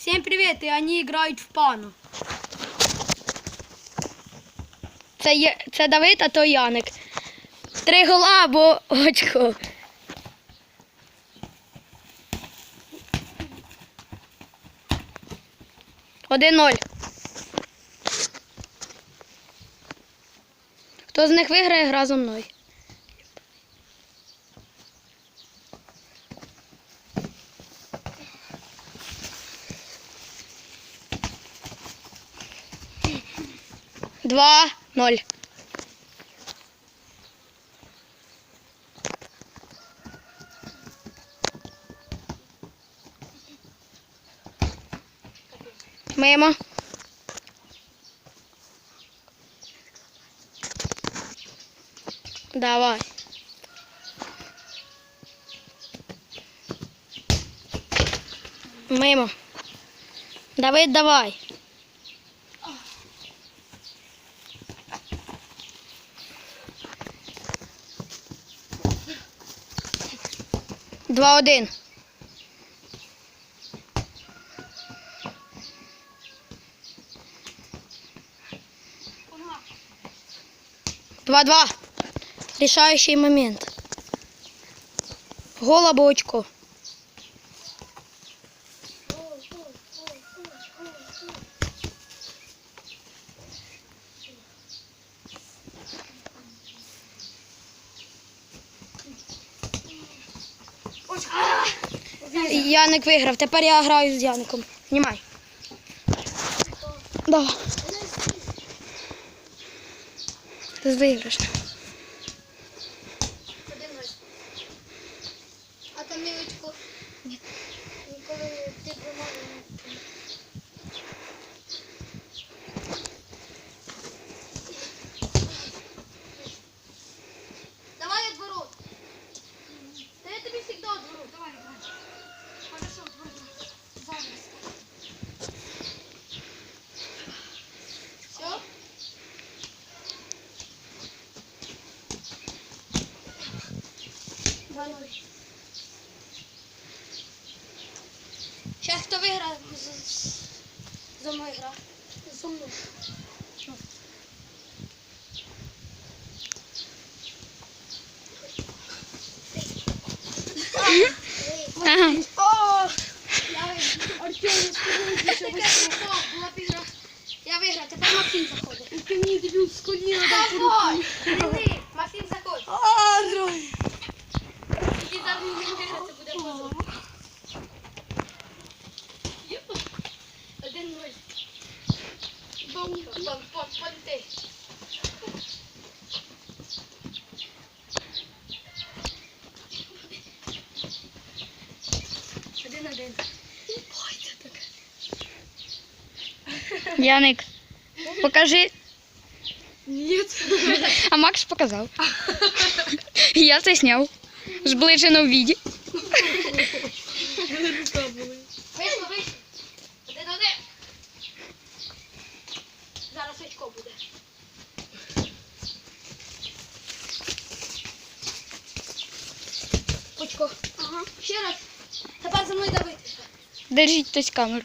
Всем привет, и они играют в пану. Це, є, це Давид, а то Яник. Три гола або очко. Один ноль. Хто з них виграє, гра зо мною. Два, ноль. Мимо. Давай. Мимо. Давид, давай. Два один. Два-два. Решающий момент. Гол Яник виграв. Тепер я граю з Яником. Знімай. Давай. Ти виграш. А там мілочку ніколи ти тримали. Давай отворот. Та я тобі завжди отворот. Давай, давай. Хорошо, отворот. Зараз. Все? Два ноль. Зараз хто виграє за мною гра? За мною. Ага. О! Я Артем, скажи, що ви була б ігра. Я виграв, тепер Максим заходить. І ти мені дебіл з коліна Давай! Іди, Максим заходь. Іди зараз не виграти, буде позор. Один ноль. Бом, бом, бом, ти. Один один. Ой, це так. Яник, покажи. Нет. А Макс показав. Я це зняв. Зближено в віді. Рука. Вийшло, вийшло. Один один. Зараз очко буде. Очко. Ага. Ще раз. Тепер за мною давити. Держіть хтось камеру.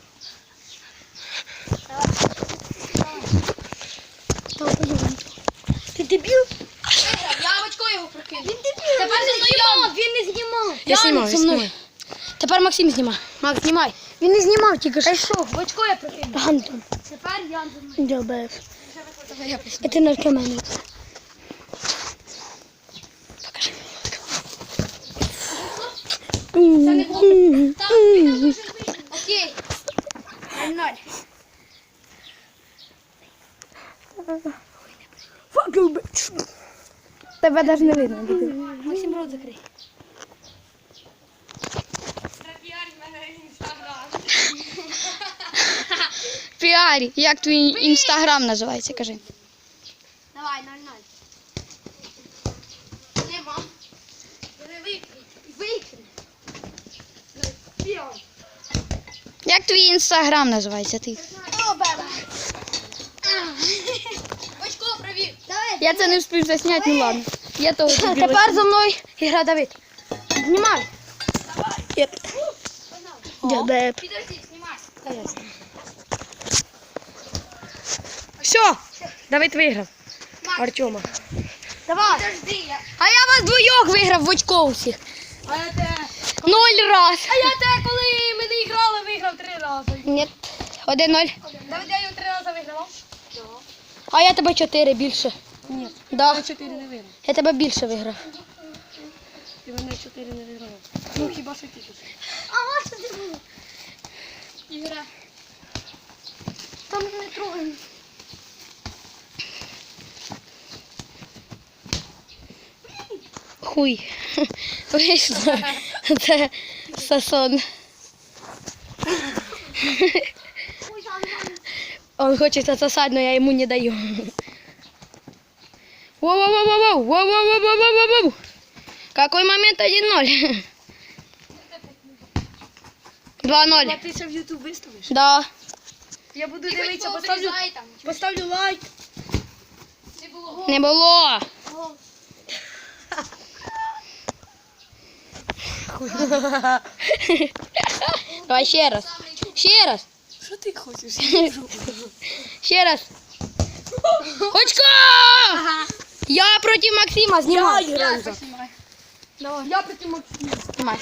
Ти дебіл? Я очко його прокину. Він дебіл. Тепер він не знімав, він не знімав. Я знімаю, я зі мною. Тепер Максим знімає. Макс, знімай. Він не знімав тільки що. що? В очко я прокину. Антон. Тепер я за мною. Я І ти наркоман. Це не було. Так, підемо вже вийшло. Окей. Ноль. Тебе навіть не видно. Максим рот закрий. Піарі. Як твій інстаграм називається, кажи. Давай, 0-0. Нема. Викрий. Як твій інстаграм називається ти? Я це не встиг засняти, ну ладно. Я того Тепер за мною ігра Давид. Знімай. Давай. Дебеп. Підожди, знімай. Все, Давид виграв. Артема. Давай. А я вас двойок виграв в очко усіх. А я те... Ноль раз. А я те, коли ми не іграли, виграв три рази. Ні. Один-ноль. Давид я його три рази виграв. А я тебе чотири більше. Ні. Да. чотири не виграв. Я тебе більше виграв. Ти мене чотири не вигравав. Ну хіба що тільки. А ось це було. Ігра. Там не трогай. Хуй. Вийшло. Це Сасон. Он хочет отсосать, но я ему не даю. Воу-воу-воу-воу! Воу-воу-воу-воу-воу-воу! Какой момент 1-0? 2-0. Ти це в Ютуб виставиш? Да. Я буду дивитися, поставлю, поставлю лайк. Не було Не було. Давай ще раз. Ще раз. Що ти хочеш? Ще раз. Очко! Я проти Максима знімай. Я знімаю. Давай. Я проти Максима. Знімай.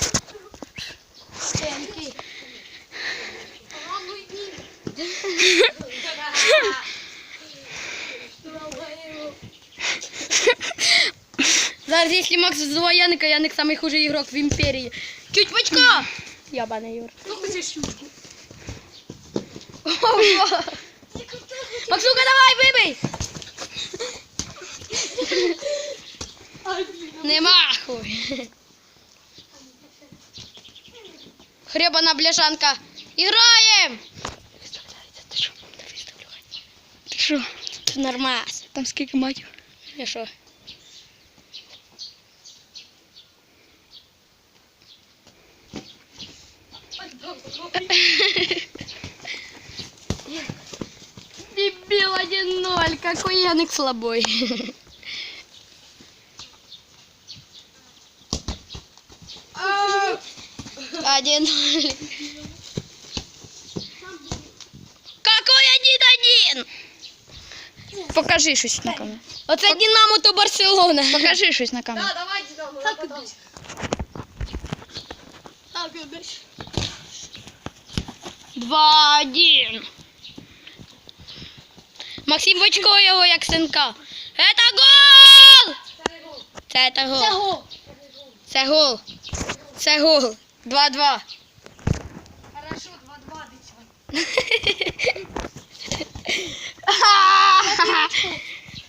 Зараз, якщо Макс зває Яника, Яник самий хужий ігрок в імперії. Чуть в очко! Ябаний Юр. Ну хочеш щучку. Максука, давай, вибий! Нема хуй. Хребана бляшанка. Іграєм! Ти що? Не виставляй. Ти що? Це нормас. Там скільки матів? Я що? Дебил 1-0. Какой Яник слабой. Один ноль. Какой один-один? Покажи щось на камеру. Оце Динамо то Барселона. Покажи щось на камеру. Да, давай Динамо. Так іди. Так іди. Два один. Максим в очко його як синка. Это гол! Це это гол. Це гол. Це гол. Це гол. 2-2. Хорошо, 2-2, дитя.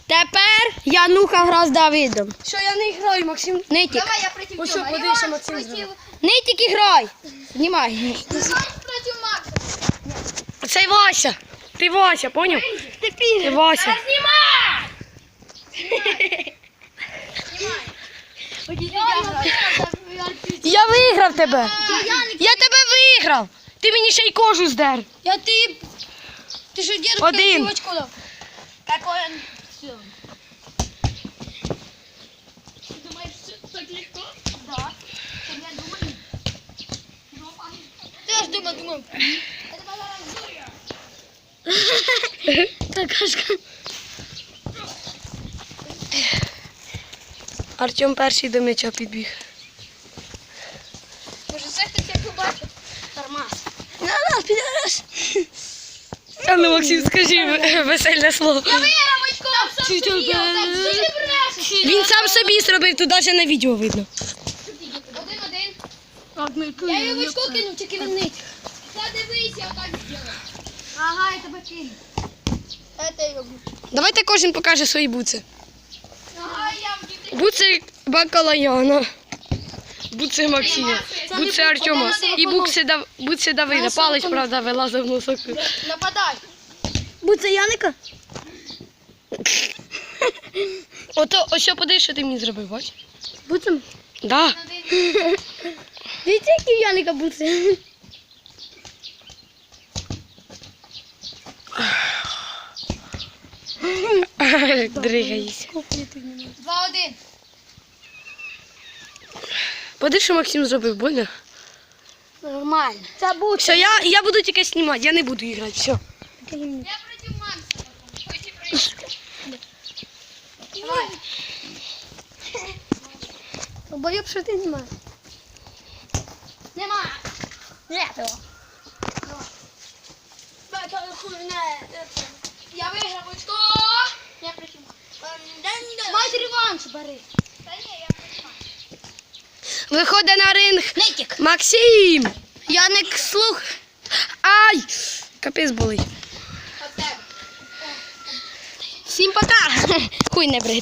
Тепер Януха гра з Давидом. Що я не граю, Максим? Нитік. Давай я проти Ось що, Я подивися, Максим проти- Нитік іграй. Знімай. проти Макса. Це Вася. Ти Вася, поняв? Ти Вася. Знімай! Я виграв тебе. Я тебе виграв. Ти мені ще й кожу здер. Я ты... Ты что держишь? Один. девочку дал? Какой он... Всё. Ты думаешь, что так легко? Да. Я думаю. Ты аж думаю, думаю. Это была Какашка. Артем перший до м'яча підбіг. побачив? Нормас. На нас, підарас. А ну, Максим, скажи весельне слово. Я виграв очко! Сам Чи собі, отак. Він сам собі зробив, тут навіть на відео видно. Один-один. Я його в очко кинув, тільки він нить. Та дивись, я отак зробив. Ага, я тебе кину. Давайте кожен покаже свої буци. Ага, я в дітей. Буци Бакалаяна. Буци Максима. Буци Артема. І букси Дав... буци Давида. Палич, правда, вилазив в носок. Нападай. Буци Яника? Ото, ось що подивись, що ти мені зробив, бач? Буцем? Да. Дивіться, які в Яника буци. Дригається. Два-один. Подивись, що Максим зробив, больно? Нормально. Це буде. Все, я, я буду тільки знімати, я не буду грати, все. Я проти потім. Потім Давай. Боюсь, що ти немає. Нема. Того. Я виграв очко. Я причому. Мать реванш бери. Виходить на ринг Нитік. Максим. Яник слух. Ай! Капець болить. Всім пока. Хуй не брить.